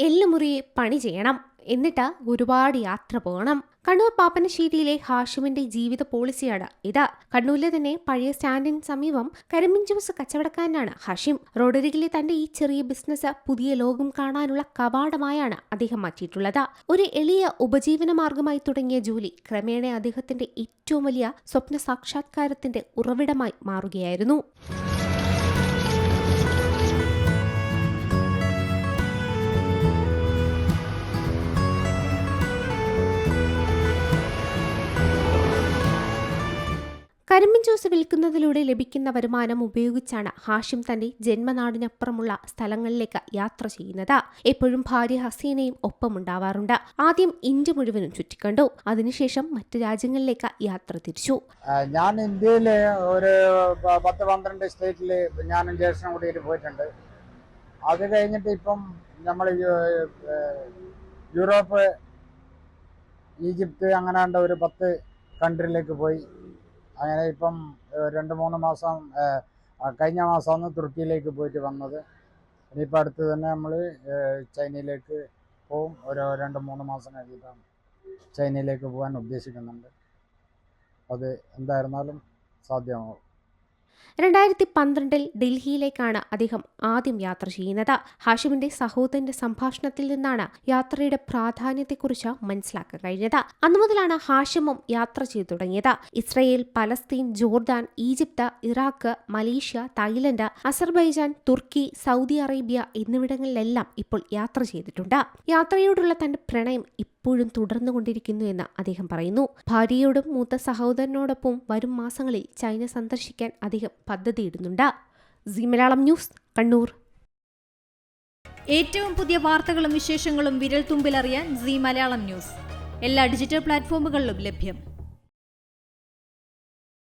എല്ലുമുറിയെ പണി ചെയ്യണം. എന്നിട്ട് ഒരുപാട് യാത്ര പോകണം. കണ്ണൂർ പാപ്പനശ്ശേരിയിലെ ഹാഷിമിന്റെ ജീവിത പോളിസിയാണ് ഇത്. കണ്ണൂരിലെ തന്നെ പഴയ സ്റ്റാൻഡിന് സമീപം കരിമ്പിൻ ജ്യൂസ് കച്ചവടക്കാരനാണ് ഹാഷിം. റോഡരികിലെ തന്റെ ഈ ചെറിയ ബിസിനസ് പുതിയ ലോകം കാണാനുള്ള കവാടമായാണ് അദ്ദേഹം മാറ്റിയിട്ടുള്ളത്. ഒരു എളിയ ഉപജീവന മാർഗമായി തുടങ്ങിയ ജോലി ക്രമേണ അദ്ദേഹത്തിന്റെ ഏറ്റവും വലിയ സ്വപ്ന സാക്ഷാത്കാരത്തിന്റെ ഉറവിടമായി മാറുകയായിരുന്നു. കരിമ്പിൻ ജ്യൂസ് വിൽക്കുന്നതിലൂടെ ലഭിക്കുന്ന വരുമാനം ഉപയോഗിച്ചാണ് ഹാഷിം തന്റെ ജന്മനാടിനപ്പുറമുള്ള സ്ഥലങ്ങളിലേക്ക് യാത്ര ചെയ്യുന്നത്. എപ്പോഴും ഭാര്യ ഹസീനയും ഒപ്പമുണ്ടാവാറുണ്ട്. ആദ്യം ഇന്ത്യ മുഴുവനും ചുറ്റിക്കണ്ടു. അതിനുശേഷം മറ്റു രാജ്യങ്ങളിലേക്ക് യാത്ര തിരിച്ചു. ഞാൻ ഇന്ത്യയിൽ ഒരു പത്ത് പന്ത്രണ്ട് സ്റ്റേറ്റിൽ ഞാനും ജേഷനും കൂടി പോയിട്ടുണ്ട്. അത് കഴിഞ്ഞിട്ട് ഇപ്പം നമ്മൾ യൂറോപ്പ് ഈജിപ്ത് അങ്ങനെ ഒരു പത്ത് കൺട്രിയിലേക്ക് പോയി. അങ്ങനെ ഇപ്പം രണ്ട് മൂന്ന് മാസം കഴിഞ്ഞ മാസമാണ് തുർക്കിയിലേക്ക് പോയിട്ട് വന്നത്. ഇനിയിപ്പോൾ അടുത്ത് തന്നെ നമ്മൾ ചൈനയിലേക്ക് പോവും. ഒരു രണ്ട് മൂന്ന് മാസം കഴിഞ്ഞിട്ടാണ് ചൈനയിലേക്ക് പോകാൻ ഉദ്ദേശിക്കുന്നുണ്ട്. അത് എന്തായിരുന്നാലും സാധ്യമാവും. രണ്ടായിരത്തി പന്ത്രണ്ടിൽ ഡൽഹിയിലേക്കാണ് അദ്ദേഹം ആദ്യം യാത്ര ചെയ്യുന്നത്. ഹാഷിമിന്റെ സഹോദരന്റെ സംഭാഷണത്തിൽ നിന്നാണ് യാത്രയുടെ പ്രാധാന്യത്തെക്കുറിച്ച് മനസ്സിലാക്കാൻ കഴിഞ്ഞത്. അന്നു മുതലാണ് ഹാഷിമും യാത്ര ചെയ്തു തുടങ്ങിയത്. Israel Palestine Jordan Egypt Iraq Malaysia Thailand Azerbaijan Turkey Saudi Arabia എന്നിവിടങ്ങളിലെല്ലാം ഇപ്പോൾ യാത്ര ചെയ്തിട്ടുണ്ട്. യാത്രയോടുള്ള തന്റെ പ്രണയം ഇപ്പോഴും തുടർന്നുകൊണ്ടിരിക്കുന്നു എന്ന് അദ്ദേഹം പറയുന്നു. ഭാര്യയോടും മൂത്ത സഹോദരനോടൊപ്പം വരും മാസങ്ങളിൽ ചൈന സന്ദർശിക്കാൻ അദ്ദേഹം പദ്ധതിയിടുന്നുണ്ട്. ന്യൂസ് കണ്ണൂർ. ഏറ്റവും പുതിയ വാർത്തകളും വിശേഷങ്ങളും വിരൽ തുമ്പിലറിയാൻ സി മലയാളം ന്യൂസ്. എല്ലാ ഡിജിറ്റൽ പ്ലാറ്റ്ഫോമുകളിലും ലഭ്യം.